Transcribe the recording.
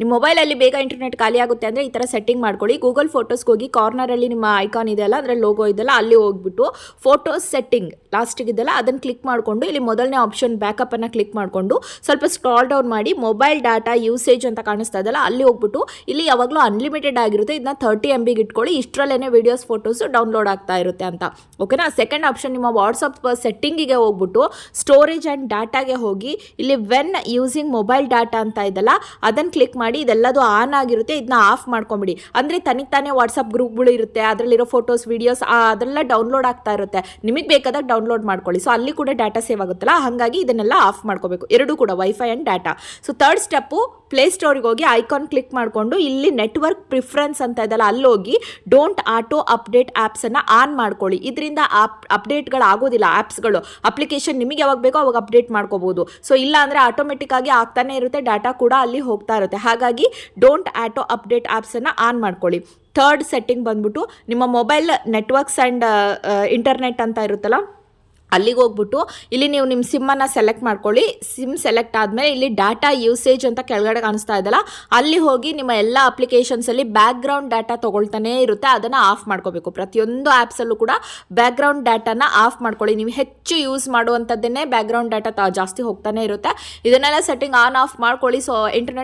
ನಿಮ್ಮ ಮೊಬೈಲಲ್ಲಿ ಬೇಗ ಇಂಟರ್ನೆಟ್ ಖಾಲಿ ಆಗುತ್ತೆ ಅಂದರೆ ಈ ಥರ ಸೆಟ್ಟಿಂಗ್ ಮಾಡ್ಕೊಳ್ಳಿ. ಗೂಗಲ್ ಫೋಟೋಸ್ಗೆ ಹೋಗಿ ಕಾರ್ನರಲ್ಲಿ ನಿಮ್ಮ ಐಕಾನ್ ಇದೆಯಲ್ಲ ಅದರಲ್ಲಿ ಲೋಗೋ ಇದೆಯಲ್ಲ, ಅಲ್ಲಿ ಹೋಗ್ಬಿಟ್ಟು ಫೋಟೋಸ್ ಸೆಟ್ಟಿಂಗ್ ಲಾಸ್ಟಿಗೆ ಇದೆಲ್ಲ ಅದನ್ನು ಕ್ಲಿಕ್ ಮಾಡಿಕೊಂಡು ಇಲ್ಲಿ ಮೊದಲನೇ ಆಪ್ಷನ್ ಬ್ಯಾಕಪ್ಪನ್ನು ಕ್ಲಿಕ್ ಮಾಡಿಕೊಂಡು ಸ್ವಲ್ಪ ಸ್ಕ್ರಾಲ್ ಡೌನ್ ಮಾಡಿ ಮೊಬೈಲ್ ಡಾಟಾ ಯೂಸೇಜ್ ಅಂತ ಕಾಣಿಸ್ತಾ ಇದೆಲ್ಲ ಅಲ್ಲಿ ಹೋಗ್ಬಿಟ್ಟು ಇಲ್ಲಿ ಯಾವಾಗಲೂ ಅನ್ಲಿಮಿಟೆಡ್ ಆಗಿರುತ್ತೆ. ಇದನ್ನ ತರ್ಟಿ ಎಂ ಬಿಗೆ ಇಟ್ಕೊಳ್ಳಿ. ಇಷ್ಟರಲ್ಲೇ ವೀಡಿಯೋಸ್ ಫೋಟೋಸು ಡೌನ್ಲೋಡ್ ಆಗ್ತಾ ಇರುತ್ತೆ ಅಂತ. ಓಕೆನಾ ಸೆಕೆಂಡ್ ಆಪ್ಷನ್ ನಿಮ್ಮ ವಾಟ್ಸಪ್ ಸೆಟ್ಟಿಂಗಿಗೆ ಹೋಗ್ಬಿಟ್ಟು ಸ್ಟೋರೇಜ್ ಆ್ಯಂಡ್ ಡಾಟಾಗೆ ಹೋಗಿ ಇಲ್ಲಿ ವೆನ್ ಯೂಸಿಂಗ್ ಮೊಬೈಲ್ ಡಾಟಾ ಅಂತ ಇದೆಲ್ಲ ಅದನ್ನು ಕ್ಲಿಕ್ ಮಾಡಿ ಇದೆಲ್ಲದು ಆನ್ ಆಗಿರುತ್ತೆ. ಇದನ್ನ ಆಫ್ ಮಾಡ್ಕೊಂಬಿಡಿ. ಅಂದರೆ ತನಿಗೆ ತಾನೇ ವಾಟ್ಸಪ್ ಗ್ರೂಪ್ಗಳು ಇರುತ್ತೆ. ಅದರಲ್ಲಿರೋ ಫೋಟೋಸ್ ವೀಡಿಯೋಸ್ ಅದೆಲ್ಲ ಡೌನ್ಲೋಡ್ ಆಗ್ತಾ ಇರುತ್ತೆ. ನಿಮಗೆ ಬೇಕಾದಾಗ ಡೌನ್ಲೋಡ್ ಮಾಡ್ಕೊಳ್ಳಿ. ಸೊ ಅಲ್ಲಿ ಕೂಡ ಡಾಟಾ ಸೇವ್ ಆಗುತ್ತಲ್ಲ? ಹಾಗಾಗಿ ಇದನ್ನೆಲ್ಲ ಆಫ್ ಮಾಡ್ಕೋಬೇಕು. ಎರಡೂ ಕೂಡ wifi and data so third step ಪ್ಲೇಸ್ಟೋರಿಗೆ ಹೋಗಿ ಐಕಾನ್ ಕ್ಲಿಕ್ ಮಾಡಿಕೊಂಡು ಇಲ್ಲಿ ನೆಟ್ವರ್ಕ್ ಪ್ರಿಫರೆನ್ಸ್ ಅಂತ ಇದೆಲ್ಲ ಅಲ್ಲಿ ಹೋಗಿ ಡೋಂಟ್ ಆಟೋ ಅಪ್ಡೇಟ್ ಆ್ಯಪ್ಸನ್ನು ಆನ್ ಮಾಡ್ಕೊಳ್ಳಿ. ಇದರಿಂದ ಆಪ್ ಅಪ್ಡೇಟ್ಗಳು ಆಗೋದಿಲ್ಲ ಆ್ಯಪ್ಸ್ಗಳು ಅಪ್ಲಿಕೇಶನ್ ನಿಮಗೆ ಯಾವಾಗ ಬೇಕೋ ಅವಾಗ ಅಪ್ಡೇಟ್ ಮಾಡ್ಕೋಬೋದು. ಸೊ ಇಲ್ಲ ಅಂದರೆ ಆಟೋಮೆಟಿಕ್ ಆಗಿ ಆಗ್ತಾನೆ ಇರುತ್ತೆ ಡಾಟಾ ಕೂಡ ಅಲ್ಲಿ ಹೋಗ್ತಾ ಇರುತ್ತೆ. ಹಾಗಾಗಿ ಡೋಂಟ್ ಆಟೋ ಅಪ್ಡೇಟ್ ಆ್ಯಪ್ಸನ್ನು ಆನ್ ಮಾಡ್ಕೊಳ್ಳಿ. ಥರ್ಡ್ ಸೆಟ್ಟಿಂಗ್ ಬಂದ್ಬಿಟ್ಟು ನಿಮ್ಮ ಮೊಬೈಲ್ ನೆಟ್ವರ್ಕ್ಸ್ ಆ್ಯಂಡ್ ಇಂಟರ್ನೆಟ್ ಅಂತ ಇರುತ್ತಲ್ಲ? ಅಲ್ಲಿಗೆ ಹೋಗ್ಬಿಟ್ಟು ಇಲ್ಲಿ ನೀವು ನಿಮ್ಮ ಸಿಮ್ಮನ್ನು ಸೆಲೆಕ್ಟ್ ಮಾಡ್ಕೊಳ್ಳಿ. ಸಿಮ್ ಸೆಲೆಕ್ಟ್ ಆದಮೇಲೆ ಇಲ್ಲಿ ಡಾಟಾ ಯೂಸೇಜ್ ಅಂತ ಕೆಳಗಡೆ ಕಾಣಿಸ್ತಾ ಇದೆಯಲ್ಲ, ಅಲ್ಲಿ ಹೋಗಿ ನಿಮ್ಮ ಎಲ್ಲ ಅಪ್ಲಿಕೇಶನ್ಸಲ್ಲಿ ಬ್ಯಾಕ್ಗ್ರೌಂಡ್ ಡಾಟಾ ತೊಗೊಳ್ತಾನೆ ಇರುತ್ತೆ. ಅದನ್ನು ಆಫ್ ಮಾಡ್ಕೋಬೇಕು. ಪ್ರತಿಯೊಂದು ಆ್ಯಪ್ಸಲ್ಲೂ ಕೂಡ ಬ್ಯಾಕ್ಗ್ರೌಂಡ್ ಡಾಟಾನ ಆಫ್ ಮಾಡ್ಕೊಳ್ಳಿ. ನೀವು ಹೆಚ್ಚು ಯೂಸ್ ಮಾಡುವಂಥದ್ದನ್ನೇ ಬ್ಯಾಕ್ಗ್ರೌಂಡ್ ಡಾಟಾ ಜಾಸ್ತಿ ಹೋಗ್ತಾನೆ ಇರುತ್ತೆ. ಇದನ್ನೆಲ್ಲ ಸೆಟ್ಟಿಂಗ್ ಆನ್ ಆಫ್ ಮಾಡ್ಕೊಳ್ಳಿ. So internet